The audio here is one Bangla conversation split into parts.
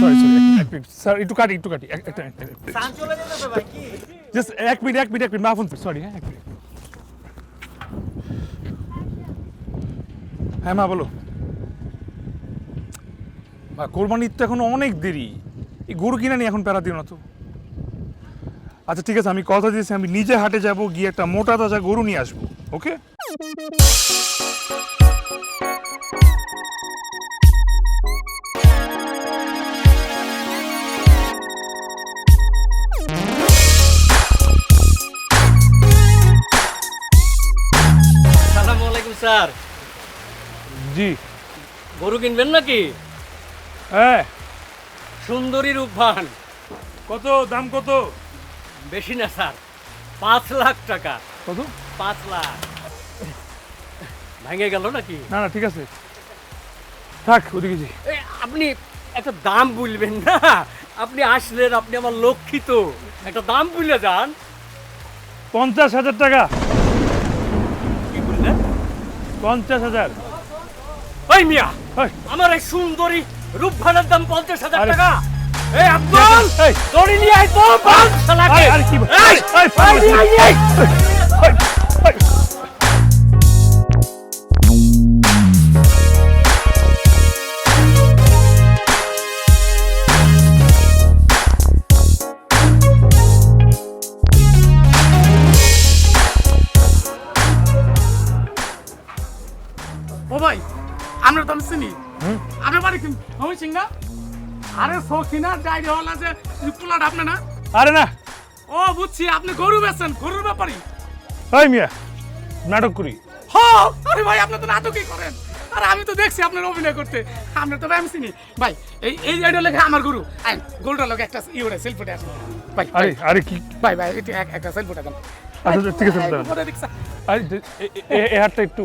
সরি সরি এক মিনিট স্যার একটু কাটি একটু কাটি একটা সান চলে যেতেছে ভাই কি? জাস্ট এক মিনিট এক মিনিট এক মিনিট সরি হ্যাঁ এক মিনিট হ্যাঁ মা বলো। মা কোরবানির তো এখন অনেক দেরি। এই গরু কিনে নি এখন প্যারা দিও না তো। আচ্ছা ঠিক আছে আমি কথা দিয়েছি আমি নিজে হাটে যাব গিয়ে একটা মোটা তাজা গরু নিয়ে আসব ওকে স্যার। জি। গরু কিনবেন নাকি? হ্যাঁ। সুন্দরী রূপবান। কত? দাম কত? বেশি না স্যার। পাঁচ লাখ টাকা। কত? পাঁচ লাখ। ভেঙে গেল নাকি? না না ঠিক আছে। থাক ওদিকে জি এ, আপনি একটা দাম বলবেন না। আপনি আসলেন আপনি আমার লক্ষিত একটা দাম বলে যান। পঞ্চাশ হাজার টাকা। পঞ্চাশ হাজার। ওই মিয়া আমার এই সুন্দরী রূপভানের দাম পঞ্চাশ হাজার টাকা। এই আব্দুল। দড়ি নিয়ে আয় তো পাঁচ শালাকে। আরে, কি আমরা তো আমি চিনি। আপনার বাড়ি কি আমি সিং না। আরে সখিনা ডাইরি হল আছে পোলাট আপনি না? আরে না। ও বুঝছি আপনি গরু বেচেন গরুর ব্যাপারই ওই মিয়া নাটক করি। হ আরে ভাই আপনি তো নাটকই করেন। আরে আমি তো দেখছি আপনার অভিনয় করতে। আমরা তো আমি চিনি। ভাই এই এই জায়গাটা লেগে আমার গরু। আই গরুটা লোক একটা ইউরে সেলফিটা আছে। ভাই আরে আরে কি? ভাই ভাই এটা এক- একটা সেলফিটা দেন। আচ্ছা ঠিক আছে এই? আরে যে- এ- এ- এ- এ হাতটা একটু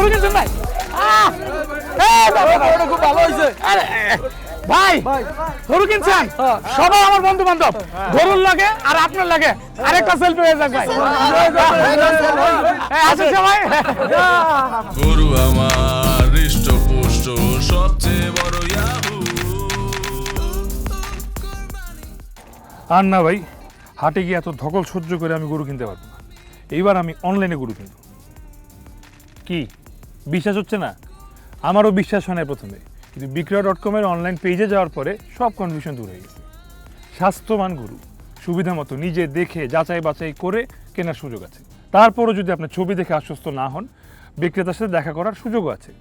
গরু কিনছেন ভাই আহ! এই বাবা, গরুটা খুব ভালো হয়েছে। ভাই গরু কিনছেন সবাই আমার বন্ধু বান্ধব গরুর লাগে আর আপনার লাগে আরেকটা সেলফি হয়ে যাক ভাই আসুন সবাই গরু আমার হৃষ্টপুষ্ট সবচেয়ে বড় আর না ভাই হাটে গিয়ে এত ধকল সহ্য করে আমি গরু কিনতে পারব না এইবার আমি অনলাইনে গরু কিনব কি বিশ্বাস হচ্ছে না? আমারও বিশ্বাস হয় না প্রথমে। কিন্তু বিক্রয় ডট কমের অনলাইন পেজে যাওয়ার পরে সব কনফিউশন দূর হয়ে গেছে। স্বাস্থ্যবান গরু, সুবিধা মতো নিজে দেখে, যাচাই বাছাই করে কেনার সুযোগ আছে। তারপরও যদি আপনার ছবি দেখে আশ্বস্ত না হন, বিক্রেতার সাথে দেখা করার সুযোগও আছে।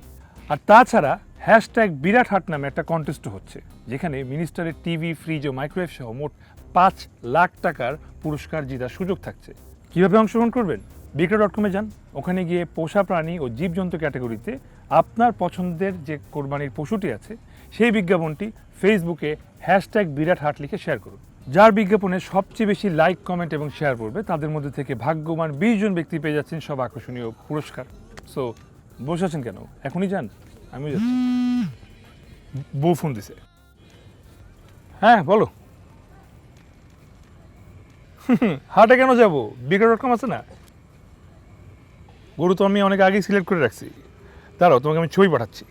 আর তাছাড়া হ্যাশট্যাগ বিরাট হাট নামে একটা কন্টেস্ট হচ্ছে, যেখানে মিনিস্টারের টিভি ফ্রিজ ও মাইক্রোওয়েভ সহ মোট পাঁচ লাখ টাকার পুরস্কার জেতার সুযোগ থাকছে। কীভাবে অংশগ্রহণ করবেন? বিক্রয় ডট কমে যান। ওখানে গিয়ে পোষা প্রাণী ও জীবজন্তু ক্যাটাগরিতে আপনার পছন্দের যে কোরবানির পশুটি আছে, সেই বিজ্ঞাপনটি ফেসবুকে হ্যাশট্যাগ বিরাট হাট লিখে শেয়ার করুন। যার বিজ্ঞাপনে সবচেয়ে বেশি লাইক কমেন্ট এবং শেয়ার করবে তাদের মধ্যে থেকে ভাগ্যবান বিশ জন ব্যক্তি পেয়ে যাচ্ছেন সব আকর্ষণীয় পুরস্কার। সো বসে আছেন কেন? এখনই যান। আমি যাচ্ছি। বউ ফোন দিছে। হ্যাঁ বলো। হাটে কেন যাব? বিক্রয় ডট কম আছে না? গরু তো আমি অনেক আগেই সিলেক্ট করে রাখছি। দাঁড়াও তোমাকে আমি ছবি পাঠাচ্ছি।